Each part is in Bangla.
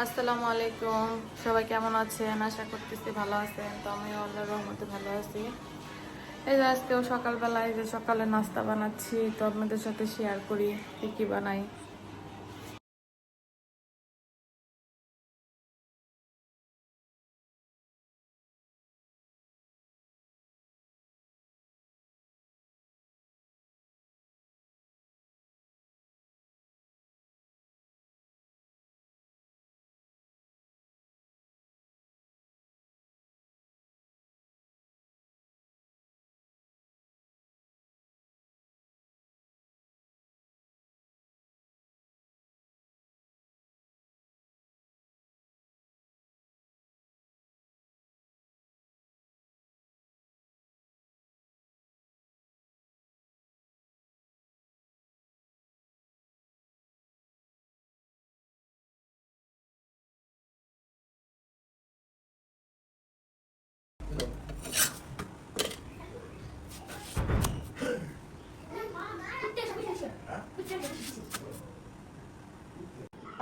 আসসালামু আলাইকুম। সবাই কেমন আছেন? আশা করতেছি ভালো আছেন। তো আমি আল্লাহর রহমতে ভালো আছি। এই যে আজকেও সকালবেলায় যে সকালে নাস্তা বানাচ্ছি, তো আপনাদের সাথে শেয়ার করি, কী কি বানাই।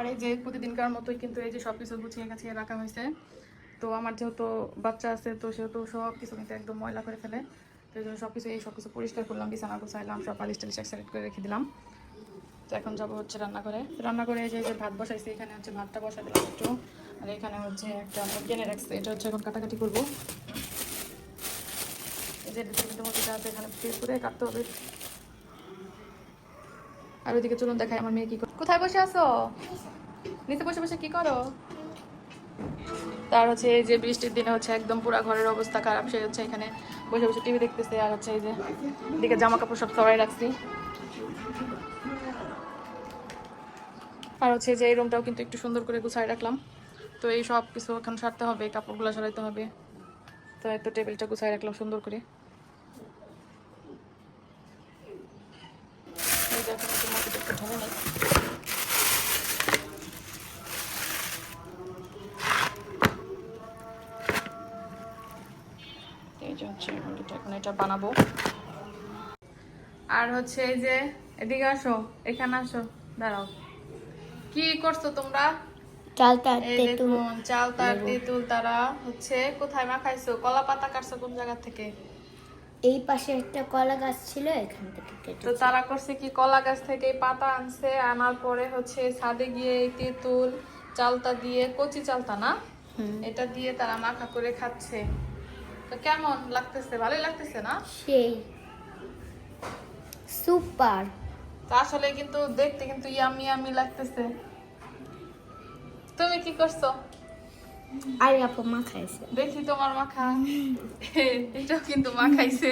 আর এই যে প্রতিদিনকার মতোই কিন্তু এই যে সব কিছু গুছিয়ে গাছিয়ে রাখা হয়েছে। তো আমার যেহেতু বাচ্চা আছে, তো সেহেতু সব কিছু কিন্তু একদম ময়লা করে ফেলে। তো এই জন্য সব কিছু এই সব কিছু পরিষ্কার করলাম, বিছানা গুছাইলাম, সব পালিশ টালিশ এক করে রেখে দিলাম। তো এখন যাব হচ্ছে রান্না করে রান্না করে এই যে যে ভাত বসাইছি, এখানে হচ্ছে ভাতটা বসাই দিলাম একটু। আর এখানে হচ্ছে একটা কিনে রাখছি, এটা হচ্ছে এখন কাটাকাটি করব। এই যে কিন্তু মধ্যে আছে, এখানে করে কাটতে হবে। আর ওইদিকে চলুন দেখাই আমার মেয়ে কি করে। কোথায় বসে আছো? নিচে বসে বসে কি করো? তার হচ্ছে এই যে বৃষ্টির দিনে হচ্ছে একদম পুরো ঘরের অবস্থা খারাপ, সে হচ্ছে এখানে বসে বসে টিভি দেখতেছে আর হচ্ছে এই যে দিকে জামা কাপড় সব সরাই রাখছি। আর হচ্ছে যে এই রুমটাও কিন্তু একটু সুন্দর করে গুছাই রাখলাম। তো এই সব কিছু এখন সারতে হবে, কাপড়গুলো সরাইতে হবে। তো এই তো টেবিলটা গুছাই রাখলাম সুন্দর করে। এখন এটা বানাবো। আর হচ্ছে এই যে এদিকে আসো এখানে আসো দাঁড়াও। কি করছ তোমরা? তেঁতুল চাল তার তেঁতুল তারা হচ্ছে কোথায় মাখাইছো কলা পাতা কাটছো কোন জায়গা থেকে? এই পাশে একটা কলা গাছ ছিল এখান থেকে তো তারা করছে কি কলা গাছ থেকে পাতা আনছে আনার পরে হচ্ছে ছাদে গিয়ে তেঁতুল চালতা দিয়ে কচি চালতা না? এটা দিয়ে তারা মাখা করে খাচ্ছে। তো কেমন লাগতেছে? ভালোই লাগতেছে না? সেই। সুপার। তো আসলে কিন্তু দেখতে কিন্তু ইয়ামি ইয়ামি লাগতেছে। তুমি কি করছ? আর আপু মা খাইছে। দেখি তোমার মাখা এটাও কিন্তু মাখাইছে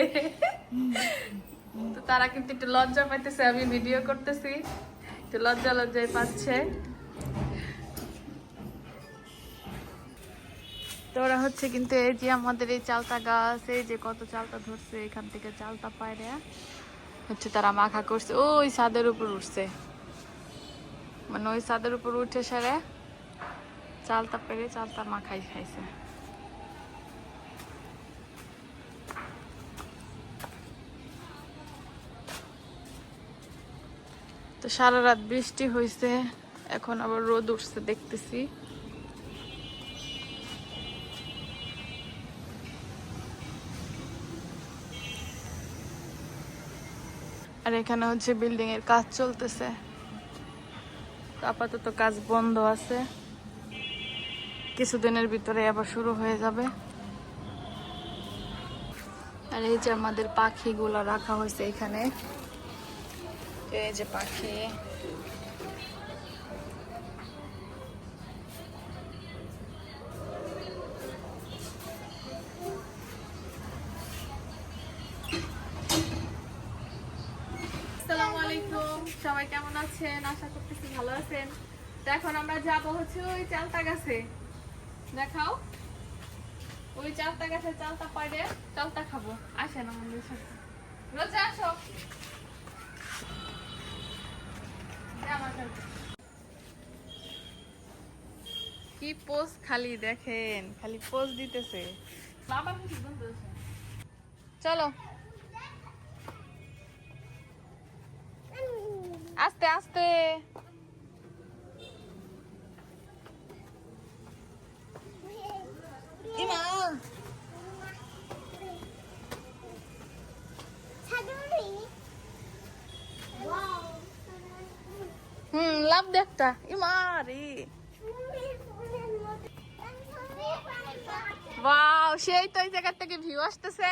তো তারা কিন্তু একটু লজ্জা পাইতেছে আমি ভিডিও করতেছি। একটু লজ্জা লজ্জায় পাচ্ছে। তো ওরা হচ্ছে কিন্তু এই যে আমাদের এই চালতা গাছ, এই যে কত চালতা ধরছে, এখান থেকে চালতা পায়রা হচ্ছে তারা মাখা করছে। ওই ছাদের উপর উঠছে। মানে ওই ছাদের উপর উঠে সেরে চালতা পেরে চালতা মাখাই খাইছে। তো সারা রাত বৃষ্টি হয়েছে এখন আবার রোদ উঠছে দেখতেছি। আর এখানে হচ্ছে বিল্ডিং এর কাজ চলতেছে। আপাতত কাজ বন্ধ আছে। কিছুদিনের ভিতরে আবার শুরু হয়ে যাবে। আর এই যে আমাদের পাখিগুলো রাখা হয়েছে এখানে। এই যে পাখি। আলাইকুম। সবাই কেমন আছেন? আশা করতেছি ভালো আছেন। তো এখন আমরা যাব হচ্ছে ওই চালতা গাছে। দেখাও। ওই চালতা গাছে চালতা পাড়ে চালতা খাব। আসেন আমাদের সাথে। রোজা, আসো। কি পোজ খালি দেখেন। খালি পোজ দিতেছে। বাবা চলো। আস্তে আস্তে। হুম লাভ দে একটা। ইমারি সেই তো এই জায়গার থেকে ভিউ আসতেছে।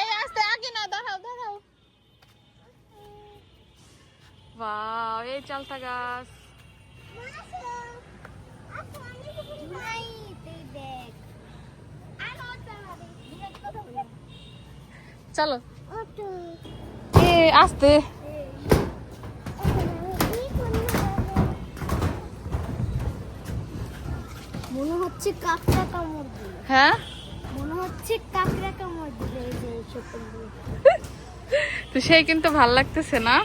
এই আসতে আগে না দাঁড়াও দাঁড়াও। ওয়াও এই চালতা গাছ। চলো। এ আসতে। মনে হচ্ছে কাকড়া কামড় দিল। হ্যাঁ? মনে হচ্ছে কাকড়া কামড় দিল এই যে তো সেই কিন্তু ভালো লাগতেছে না।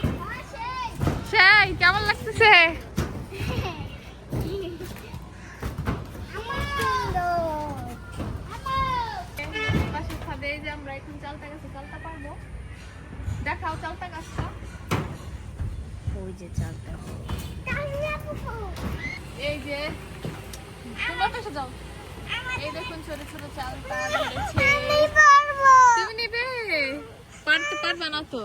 সেই কেমন লাগতেছে? এই যে আমরা এখন চালতা গাছে চালতা পারব? দেখাও চালতা গাছটা। ওই যে চালটা। এই যে তোমরা পেশে যাও। এই দেখুন ছোট ছোট চালতা ধরেছে। তুমি নিবে? পারতে পারবে না তো?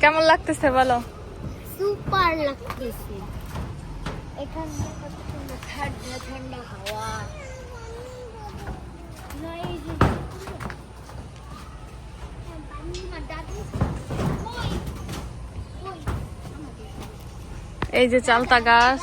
কেমন লাগতেছে বলো? সুপার লাগতেছে। এখানে কত সুন্দর ঠান্ডা ঠান্ডা হাওয়া। এই যে চালতা গাছ।